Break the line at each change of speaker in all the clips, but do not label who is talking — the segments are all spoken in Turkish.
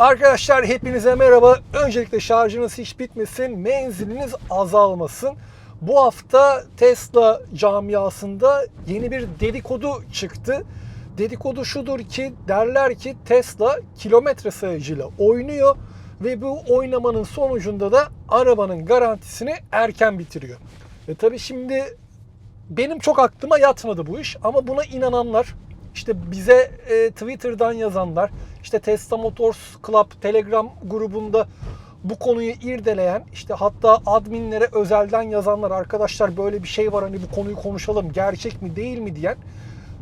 Arkadaşlar hepinize merhaba. Öncelikle şarjınız hiç bitmesin, menziliniz azalmasın. Bu hafta Tesla camiasında yeni bir dedikodu çıktı. Dedikodu şudur ki derler ki Tesla kilometre sayacıyla oynuyor ve bu oynamanın sonucunda da arabanın garantisini erken bitiriyor. E tabi şimdi benim çok aklıma yatmadı bu iş ama buna inananlar işte bize e, Twitter'dan yazanlar işte Tesla Motors Club Telegram grubunda bu konuyu irdeleyen işte hatta adminlere özelden yazanlar arkadaşlar böyle bir şey var hani bu konuyu konuşalım gerçek mi değil mi diyen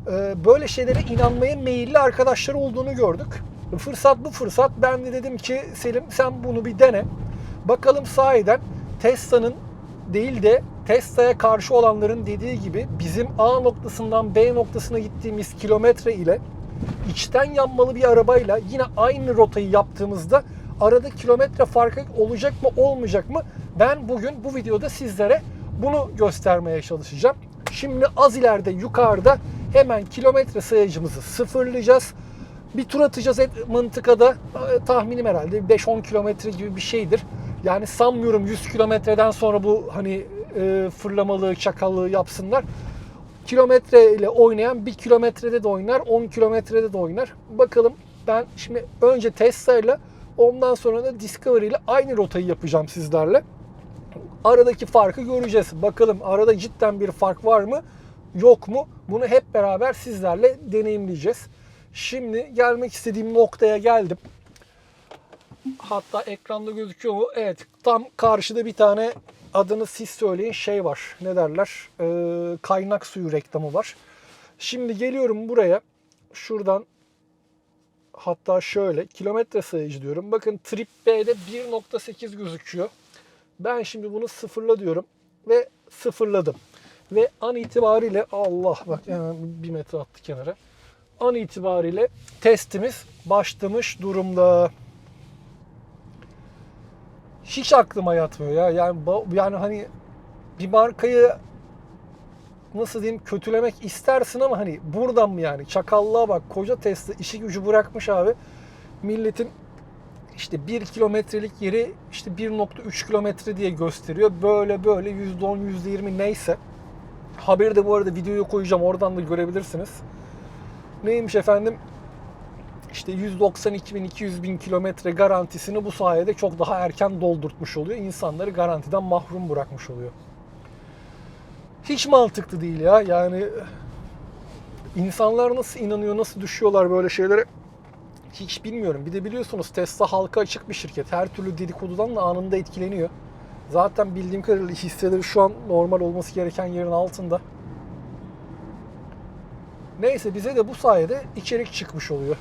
e, böyle şeylere inanmaya meyilli arkadaşlar olduğunu gördük. Fırsat bu fırsat. Ben de dedim ki Selim sen bunu bir dene. Bakalım sahiden Tesla'nın değil de Tesla'ya karşı olanların dediği gibi bizim A noktasından B noktasına gittiğimiz kilometre ile içten yanmalı bir arabayla yine aynı rotayı yaptığımızda arada kilometre farkı olacak mı olmayacak mı? Ben bugün bu videoda sizlere bunu göstermeye çalışacağım. Şimdi az ileride yukarıda hemen kilometre sayacımızı sıfırlayacağız. Bir tur atacağız et- mıntıkada e, tahminim herhalde 5-10 kilometre gibi bir şeydir. Yani sanmıyorum 100 kilometreden sonra bu hani e, fırlamalı çakallığı yapsınlar. Kilometre ile oynayan 1 kilometrede de oynar, 10 kilometrede de oynar. Bakalım ben şimdi önce Tesla ile ondan sonra da Discovery ile aynı rotayı yapacağım sizlerle. Aradaki farkı göreceğiz. Bakalım arada cidden bir fark var mı? Yok mu? Bunu hep beraber sizlerle deneyimleyeceğiz. Şimdi gelmek istediğim noktaya geldim. Hatta ekranda gözüküyor mu? Evet. Tam karşıda bir tane adını siz söyleyin şey var. Ne derler? Ee, kaynak suyu reklamı var. Şimdi geliyorum buraya. Şuradan hatta şöyle kilometre sayıcı diyorum. Bakın Trip B'de 1.8 gözüküyor. Ben şimdi bunu sıfırla diyorum ve sıfırladım. Ve an itibariyle Allah bak hemen bir metre attı kenara. An itibariyle testimiz başlamış durumda. Hiç aklıma yatmıyor ya. Yani yani hani bir markayı nasıl diyeyim kötülemek istersin ama hani buradan mı yani çakallığa bak koca Tesla işi gücü bırakmış abi. Milletin işte 1 kilometrelik yeri işte 1.3 kilometre diye gösteriyor. Böyle böyle %10 %20 neyse. Haberi de bu arada videoya koyacağım oradan da görebilirsiniz. Neymiş efendim? İşte 192 bin 200 bin kilometre garantisini bu sayede çok daha erken doldurtmuş oluyor. İnsanları garantiden mahrum bırakmış oluyor. Hiç mantıklı değil ya. Yani insanlar nasıl inanıyor, nasıl düşüyorlar böyle şeylere hiç bilmiyorum. Bir de biliyorsunuz Tesla halka açık bir şirket. Her türlü dedikodudan da anında etkileniyor. Zaten bildiğim kadarıyla hisseleri şu an normal olması gereken yerin altında. Neyse bize de bu sayede içerik çıkmış oluyor.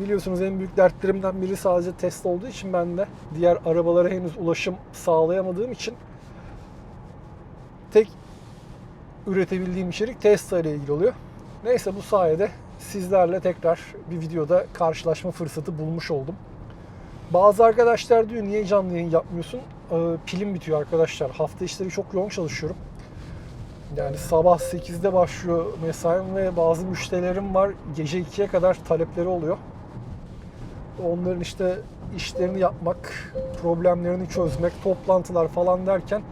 Biliyorsunuz en büyük dertlerimden biri sadece Tesla olduğu için ben de diğer arabalara henüz ulaşım sağlayamadığım için tek üretebildiğim içerik Tesla ile ilgili oluyor. Neyse bu sayede sizlerle tekrar bir videoda karşılaşma fırsatı bulmuş oldum. Bazı arkadaşlar diyor niye canlı yayın yapmıyorsun? Ee, pilim bitiyor arkadaşlar. Hafta içleri çok yoğun çalışıyorum. Yani sabah 8'de başlıyor mesaim ve bazı müşterilerim var. Gece 2'ye kadar talepleri oluyor. Onların işte işlerini yapmak, problemlerini çözmek, toplantılar falan derken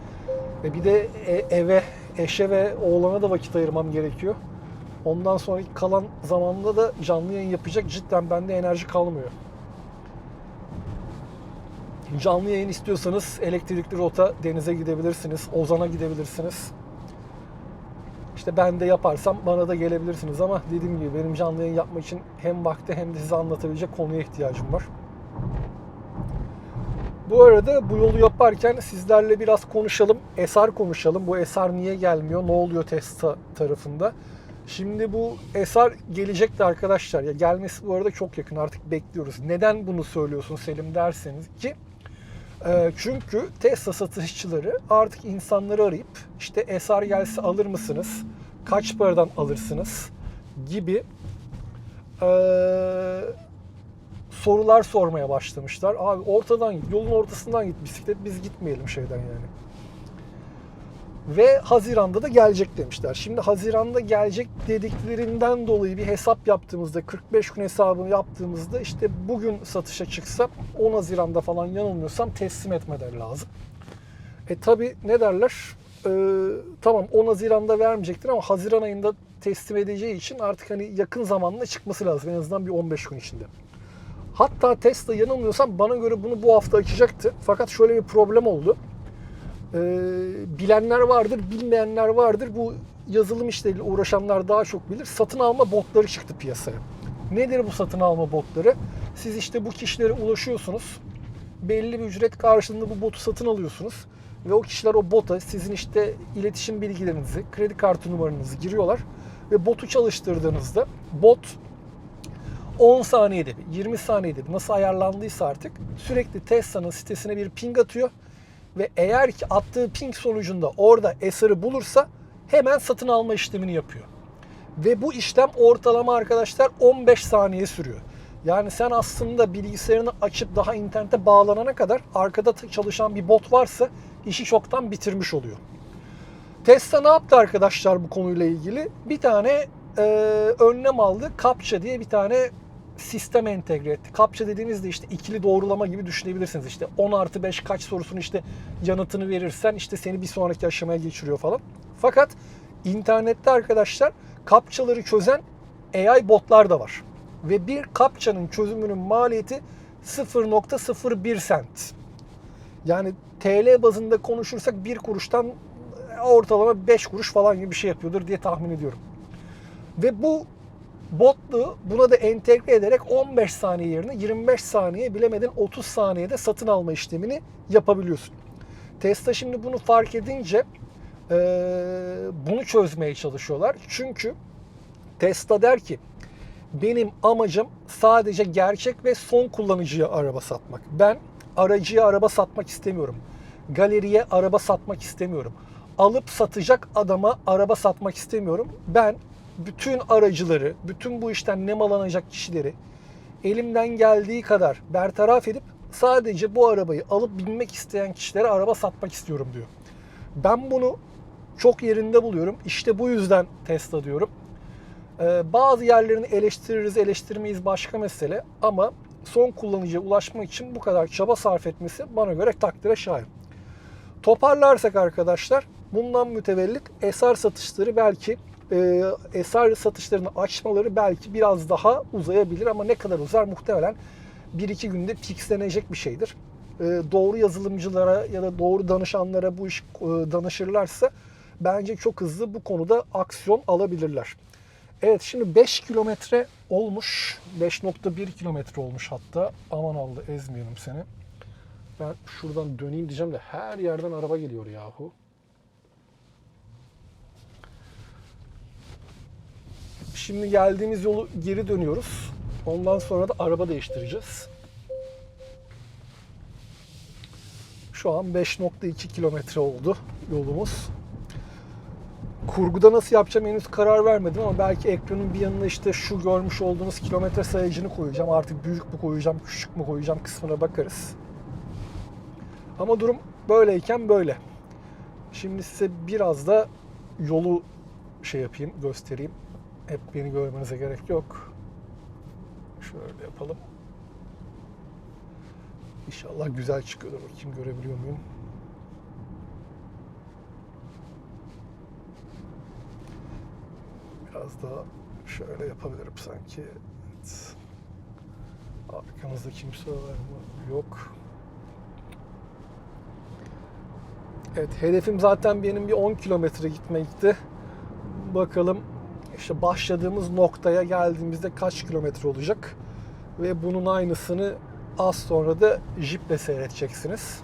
ve bir de e- eve, eşe ve oğlana da vakit ayırmam gerekiyor. Ondan sonraki kalan zamanda da canlı yayın yapacak cidden bende enerji kalmıyor. Canlı yayın istiyorsanız elektrikli rota denize gidebilirsiniz, Ozan'a gidebilirsiniz. İşte ben de yaparsam bana da gelebilirsiniz ama dediğim gibi benim canlı yayın yapmak için hem vakti hem de size anlatabilecek konuya ihtiyacım var. Bu arada bu yolu yaparken sizlerle biraz konuşalım. Esar konuşalım. Bu Esar niye gelmiyor? Ne oluyor Tesla tarafında? Şimdi bu Esar gelecekti arkadaşlar. Ya gelmesi bu arada çok yakın. Artık bekliyoruz. Neden bunu söylüyorsun Selim derseniz ki çünkü Tesla satışçıları artık insanları arayıp işte Esar gelse alır mısınız? Kaç paradan alırsınız? gibi e, sorular sormaya başlamışlar. Abi ortadan yolun ortasından git bisiklet biz gitmeyelim şeyden yani. Ve Haziran'da da gelecek demişler. Şimdi Haziran'da gelecek dediklerinden dolayı bir hesap yaptığımızda 45 gün hesabını yaptığımızda işte bugün satışa çıksa 10 Haziran'da falan yanılmıyorsam teslim etmeleri lazım. E tabi ne derler? Ee, tamam 10 Haziran'da vermeyecektir ama Haziran ayında teslim edeceği için artık hani yakın zamanda çıkması lazım. En azından bir 15 gün içinde. Hatta Tesla yanılmıyorsam bana göre bunu bu hafta açacaktı. Fakat şöyle bir problem oldu. Ee, bilenler vardır, bilmeyenler vardır. Bu yazılım işleriyle uğraşanlar daha çok bilir. Satın alma botları çıktı piyasaya. Nedir bu satın alma botları? Siz işte bu kişilere ulaşıyorsunuz. Belli bir ücret karşılığında bu botu satın alıyorsunuz. Ve o kişiler o bota sizin işte iletişim bilgilerinizi, kredi kartı numaranızı giriyorlar. Ve botu çalıştırdığınızda bot 10 saniyede bir, 20 saniyede bir nasıl ayarlandıysa artık sürekli Tesla'nın sitesine bir ping atıyor. Ve eğer ki attığı ping sonucunda orada eseri bulursa hemen satın alma işlemini yapıyor. Ve bu işlem ortalama arkadaşlar 15 saniye sürüyor. Yani sen aslında bilgisayarını açıp daha internete bağlanana kadar arkada çalışan bir bot varsa işi çoktan bitirmiş oluyor. Tesla ne yaptı arkadaşlar bu konuyla ilgili? Bir tane e, önlem aldı. CAPTCHA diye bir tane sistem entegre etti. CAPTCHA dediğimizde işte ikili doğrulama gibi düşünebilirsiniz. İşte 10 artı 5 kaç sorusunu işte yanıtını verirsen işte seni bir sonraki aşamaya geçiriyor falan. Fakat internette arkadaşlar CAPTCHA'ları çözen AI botlar da var. Ve bir CAPTCHA'nın çözümünün maliyeti 0.01 cent. Yani TL bazında konuşursak 1 kuruştan ortalama 5 kuruş falan gibi bir şey yapıyordur diye tahmin ediyorum. Ve bu botlu buna da entegre ederek 15 saniye yerine 25 saniye bilemedin 30 saniyede satın alma işlemini yapabiliyorsun. Tesla şimdi bunu fark edince e, bunu çözmeye çalışıyorlar. Çünkü Tesla der ki benim amacım sadece gerçek ve son kullanıcıya araba satmak. Ben aracıya araba satmak istemiyorum. Galeriye araba satmak istemiyorum. Alıp satacak adama araba satmak istemiyorum. Ben bütün aracıları, bütün bu işten nemalanacak kişileri elimden geldiği kadar bertaraf edip sadece bu arabayı alıp binmek isteyen kişilere araba satmak istiyorum diyor. Ben bunu çok yerinde buluyorum. İşte bu yüzden Tesla diyorum. Ee, bazı yerlerini eleştiririz, eleştirmeyiz başka mesele ama son kullanıcıya ulaşmak için bu kadar çaba sarf etmesi bana göre takdire şayan. Toparlarsak arkadaşlar bundan mütevellit SR satışları belki e, SR satışlarını açmaları belki biraz daha uzayabilir ama ne kadar uzar muhtemelen 1-2 günde fixlenecek bir şeydir. E, doğru yazılımcılara ya da doğru danışanlara bu iş e, danışırlarsa bence çok hızlı bu konuda aksiyon alabilirler. Evet şimdi 5 kilometre olmuş. 5.1 kilometre olmuş hatta. Aman aldı ezmeyelim seni. Ben şuradan döneyim diyeceğim de her yerden araba geliyor yahu. Şimdi geldiğimiz yolu geri dönüyoruz. Ondan sonra da araba değiştireceğiz. Şu an 5.2 kilometre oldu yolumuz. Kurguda nasıl yapacağım henüz karar vermedim ama belki ekranın bir yanına işte şu görmüş olduğunuz kilometre sayacını koyacağım. Artık büyük mü koyacağım, küçük mü koyacağım kısmına bakarız. Ama durum böyleyken böyle. Şimdi size biraz da yolu şey yapayım, göstereyim. Hep beni görmenize gerek yok. Şöyle yapalım. İnşallah güzel çıkıyordur. Bakayım görebiliyor muyum? Biraz daha şöyle yapabilirim sanki. Evet. Arkamızda kimse var mı? Yok. Evet hedefim zaten benim bir 10 kilometre gitmekti. Bakalım işte başladığımız noktaya geldiğimizde kaç kilometre olacak. Ve bunun aynısını az sonra da jiple seyredeceksiniz.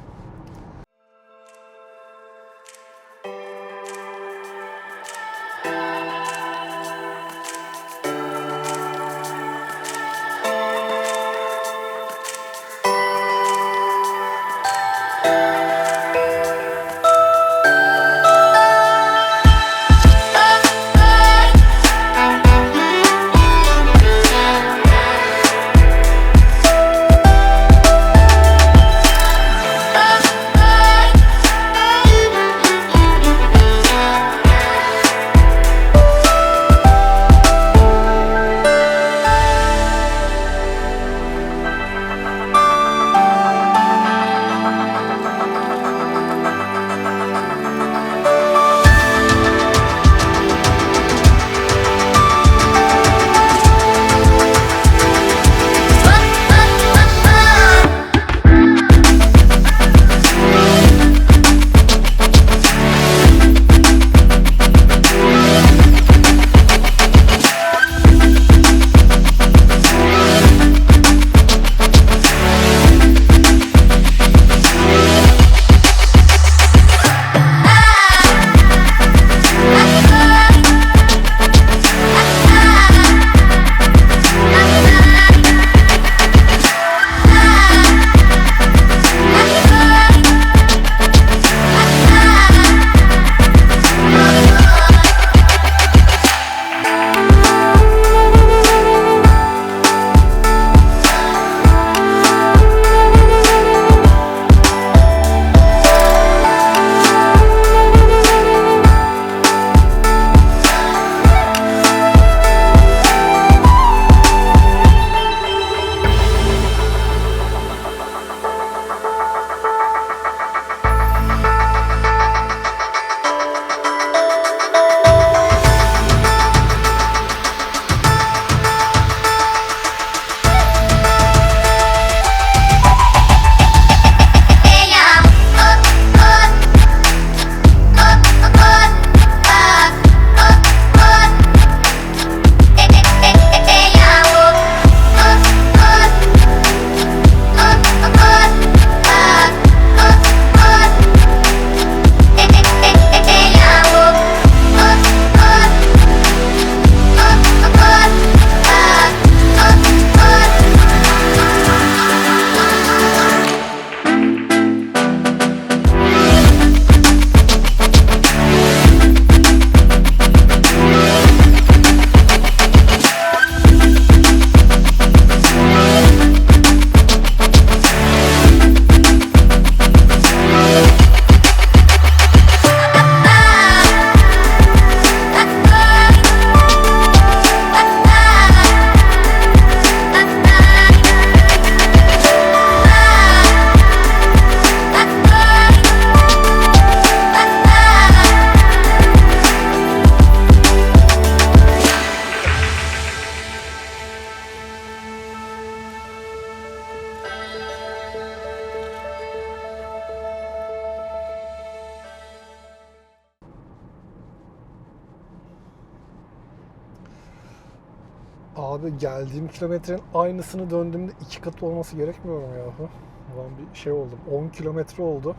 Abi geldiğim kilometrenin aynısını döndüğümde iki katı olması gerekmiyor mu yahu? Ulan bir şey oldum. 10 kilometre oldu.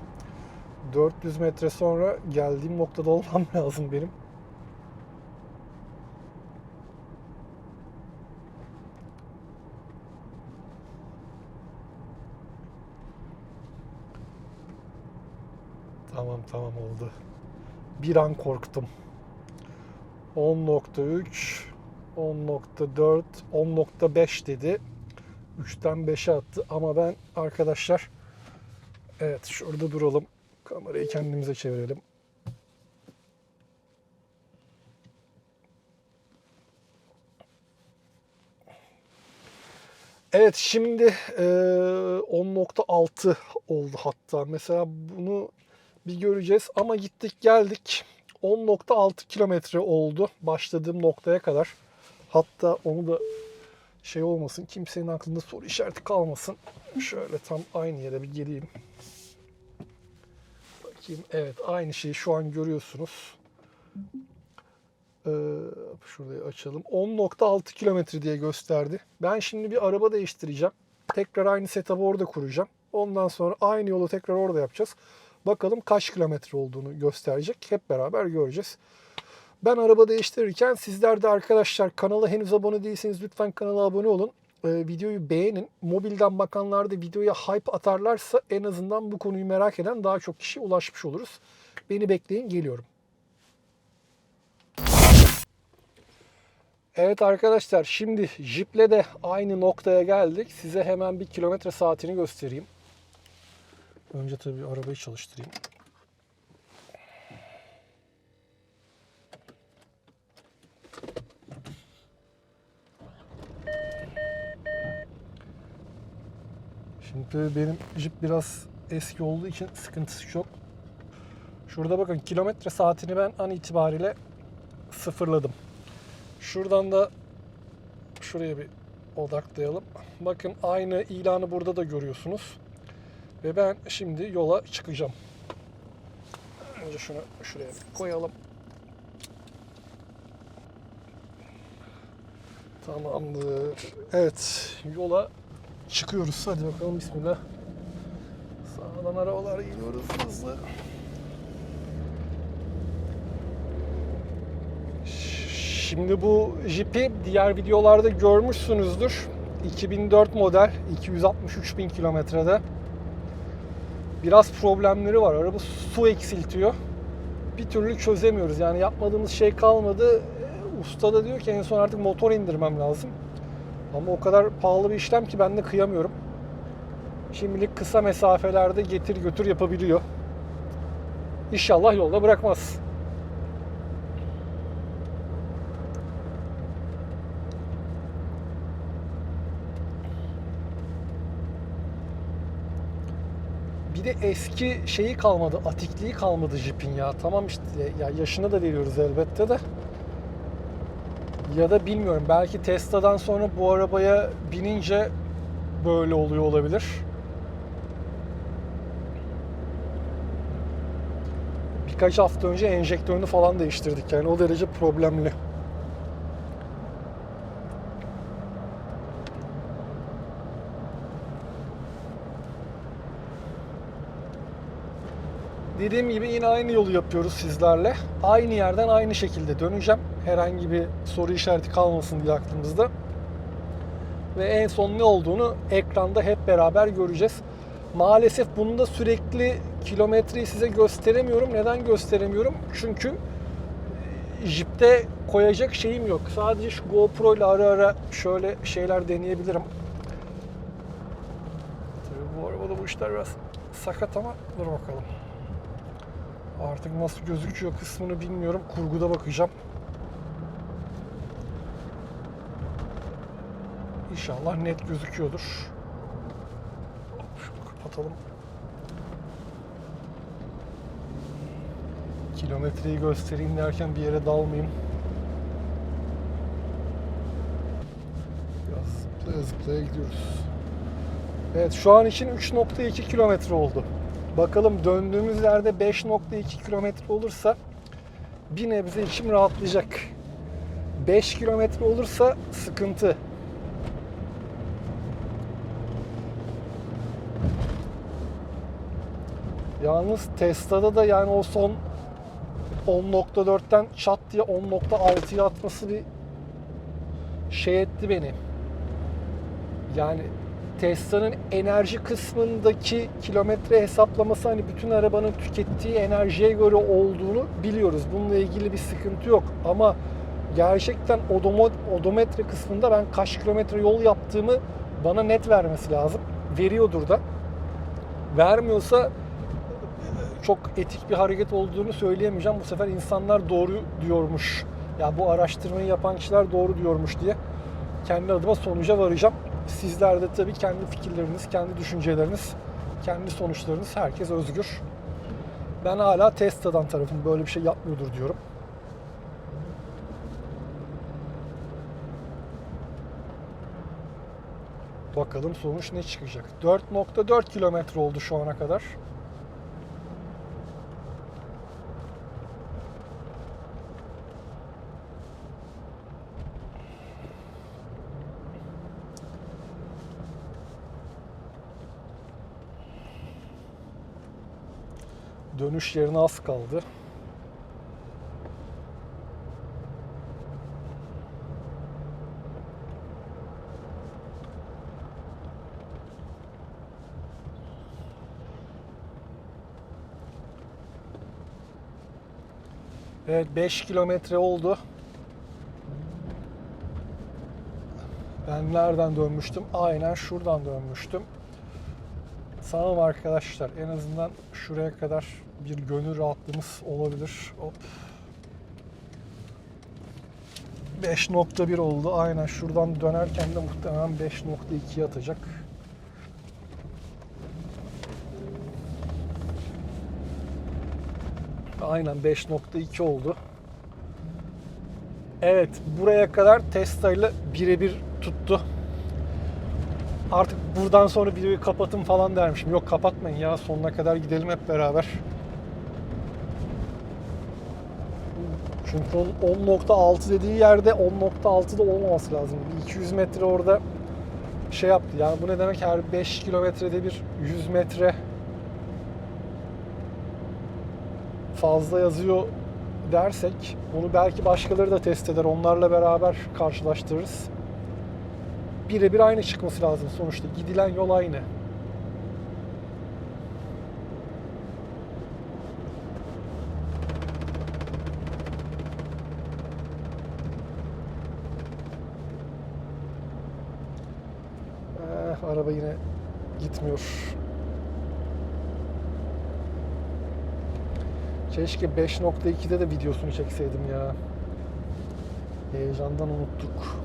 400 metre sonra geldiğim noktada olmam lazım benim. Tamam tamam oldu. Bir an korktum. 10.3 10.4 10.5 dedi. 3'ten 5'e attı ama ben arkadaşlar evet şurada duralım. Kamerayı kendimize çevirelim. Evet şimdi e, 10.6 oldu hatta. Mesela bunu bir göreceğiz ama gittik geldik. 10.6 kilometre oldu başladığım noktaya kadar. Hatta onu da şey olmasın kimsenin aklında soru işareti kalmasın. Şöyle tam aynı yere bir geleyim. Bakayım evet aynı şeyi şu an görüyorsunuz. Ee, şurayı açalım. 10.6 kilometre diye gösterdi. Ben şimdi bir araba değiştireceğim. Tekrar aynı setup'ı orada kuracağım. Ondan sonra aynı yolu tekrar orada yapacağız. Bakalım kaç kilometre olduğunu gösterecek. Hep beraber göreceğiz. Ben araba değiştirirken sizler de arkadaşlar kanala henüz abone değilseniz lütfen kanala abone olun. Ee, videoyu beğenin. Mobilden bakanlar da videoya hype atarlarsa en azından bu konuyu merak eden daha çok kişiye ulaşmış oluruz. Beni bekleyin geliyorum. Evet arkadaşlar şimdi Jeep'le de aynı noktaya geldik. Size hemen bir kilometre saatini göstereyim. Önce tabii arabayı çalıştırayım. Şimdi benim Jeep biraz eski olduğu için sıkıntısı çok. Şurada bakın kilometre saatini ben an itibariyle sıfırladım. Şuradan da şuraya bir odaklayalım. Bakın aynı ilanı burada da görüyorsunuz. Ve ben şimdi yola çıkacağım. Önce şunu şuraya koyalım. Tamamdır. Evet, yola çıkıyoruz. Hadi bakalım bismillah. Sağdan arabalar geliyoruz hızlı. Şimdi bu Jeep'i diğer videolarda görmüşsünüzdür. 2004 model, 263 bin kilometrede. Biraz problemleri var. Araba su eksiltiyor. Bir türlü çözemiyoruz. Yani yapmadığımız şey kalmadı. Usta da diyor ki en son artık motor indirmem lazım. Ama o kadar pahalı bir işlem ki ben de kıyamıyorum. Şimdilik kısa mesafelerde getir götür yapabiliyor. İnşallah yolda bırakmaz. Bir de eski şeyi kalmadı, atikliği kalmadı Jeep'in ya. Tamam işte ya yaşını da veriyoruz elbette de. Ya da bilmiyorum belki Tesla'dan sonra bu arabaya binince böyle oluyor olabilir. Birkaç hafta önce enjektörünü falan değiştirdik yani o derece problemli. Dediğim gibi yine aynı yolu yapıyoruz sizlerle. Aynı yerden aynı şekilde döneceğim. Herhangi bir soru işareti kalmasın diye aklımızda. Ve en son ne olduğunu ekranda hep beraber göreceğiz. Maalesef bunu da sürekli kilometreyi size gösteremiyorum. Neden gösteremiyorum? Çünkü Jeep'te koyacak şeyim yok. Sadece şu GoPro ile ara ara şöyle şeyler deneyebilirim. Tabii bu arabada bu işler biraz sakat ama dur bakalım. Artık nasıl gözüküyor kısmını bilmiyorum. Kurguda bakacağım. İnşallah net gözüküyordur. Şunu kapatalım. Kilometreyi göstereyim derken bir yere dalmayayım. Biraz zıplaya zıplaya gidiyoruz. Evet şu an için 3.2 kilometre oldu. Bakalım döndüğümüz yerde 5.2 kilometre olursa bir nebze içim rahatlayacak. 5 kilometre olursa sıkıntı. Yalnız Tesla'da da yani o son 10.4'ten çat diye 10.6'ya atması bir şey etti beni. Yani Tesla'nın enerji kısmındaki kilometre hesaplaması hani bütün arabanın tükettiği enerjiye göre olduğunu biliyoruz. Bununla ilgili bir sıkıntı yok ama gerçekten odometre kısmında ben kaç kilometre yol yaptığımı bana net vermesi lazım. Veriyordur da. Vermiyorsa çok etik bir hareket olduğunu söyleyemeyeceğim. Bu sefer insanlar doğru diyormuş. Ya bu araştırmayı yapan kişiler doğru diyormuş diye kendi adıma sonuca varacağım. Sizler de tabii kendi fikirleriniz, kendi düşünceleriniz, kendi sonuçlarınız herkes özgür. Ben hala Tesla'dan tarafım böyle bir şey yapmıyordur diyorum. Bakalım sonuç ne çıkacak. 4.4 kilometre oldu şu ana kadar. Dönüş yerine az kaldı. Evet 5 kilometre oldu. Ben nereden dönmüştüm? Aynen şuradan dönmüştüm. Tamam arkadaşlar en azından şuraya kadar bir gönül rahatlığımız olabilir. Hop. 5.1 oldu. Aynen şuradan dönerken de muhtemelen 5.2 atacak. Aynen 5.2 oldu. Evet buraya kadar Tesla ile birebir tuttu. Artık buradan sonra videoyu kapatın falan dermişim. Yok kapatmayın ya sonuna kadar gidelim hep beraber. Çünkü onun 10.6 dediği yerde 10.6'da olmaması lazım. Bir 200 metre orada şey yaptı. Yani bu ne demek her 5 kilometrede bir 100 metre fazla yazıyor dersek bunu belki başkaları da test eder. Onlarla beraber karşılaştırırız. Birebir aynı çıkması lazım sonuçta. Gidilen yol aynı. Eh, araba yine gitmiyor. Keşke 5.2'de de videosunu çekseydim ya. Heyecandan unuttuk.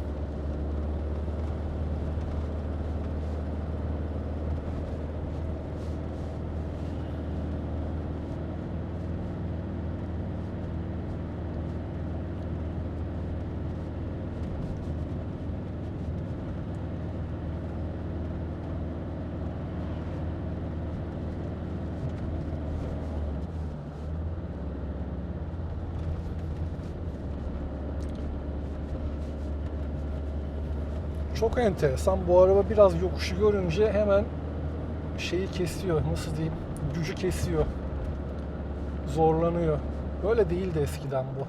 Çok enteresan. Bu araba biraz yokuşu görünce hemen şeyi kesiyor. Nasıl diyeyim? Gücü kesiyor. Zorlanıyor. Böyle değildi eskiden bu.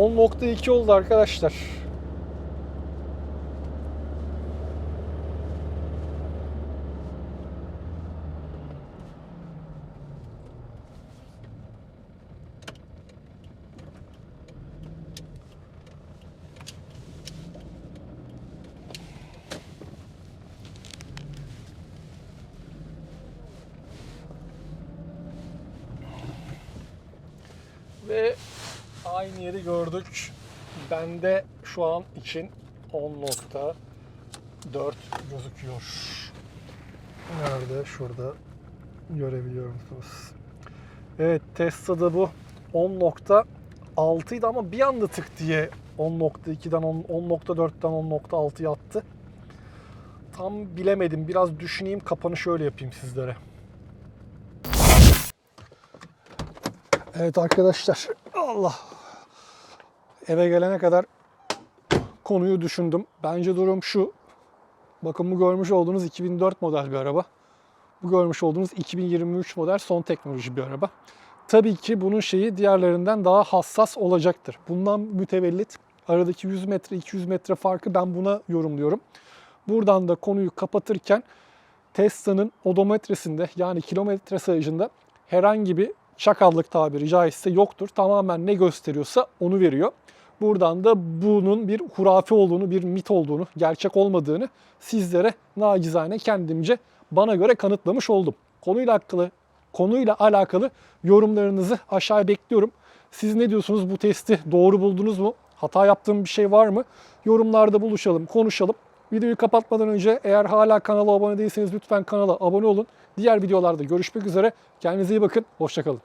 10.2 oldu arkadaşlar. Ve aynı yeri gördük. Bende şu an için 10.4 gözüküyor. Nerede? Şurada görebiliyor musunuz? Evet Tesla'da bu 10.6 idi ama bir anda tık diye 10.2'den 10 10.4'ten 10.6'ya attı. Tam bilemedim. Biraz düşüneyim. Kapanı şöyle yapayım sizlere. Evet arkadaşlar. Allah. Eve gelene kadar konuyu düşündüm. Bence durum şu. Bakın bu görmüş olduğunuz 2004 model bir araba. Bu görmüş olduğunuz 2023 model son teknoloji bir araba. Tabii ki bunun şeyi diğerlerinden daha hassas olacaktır. Bundan mütevellit aradaki 100 metre 200 metre farkı ben buna yorumluyorum. Buradan da konuyu kapatırken Tesla'nın odometresinde yani kilometre sayacında herhangi bir çakallık tabiri caizse yoktur. Tamamen ne gösteriyorsa onu veriyor. Buradan da bunun bir hurafe olduğunu, bir mit olduğunu, gerçek olmadığını sizlere nacizane kendimce bana göre kanıtlamış oldum. Konuyla alakalı konuyla alakalı yorumlarınızı aşağıya bekliyorum. Siz ne diyorsunuz? Bu testi doğru buldunuz mu? Hata yaptığım bir şey var mı? Yorumlarda buluşalım, konuşalım. Videoyu kapatmadan önce eğer hala kanala abone değilseniz lütfen kanala abone olun. Diğer videolarda görüşmek üzere. Kendinize iyi bakın. Hoşçakalın.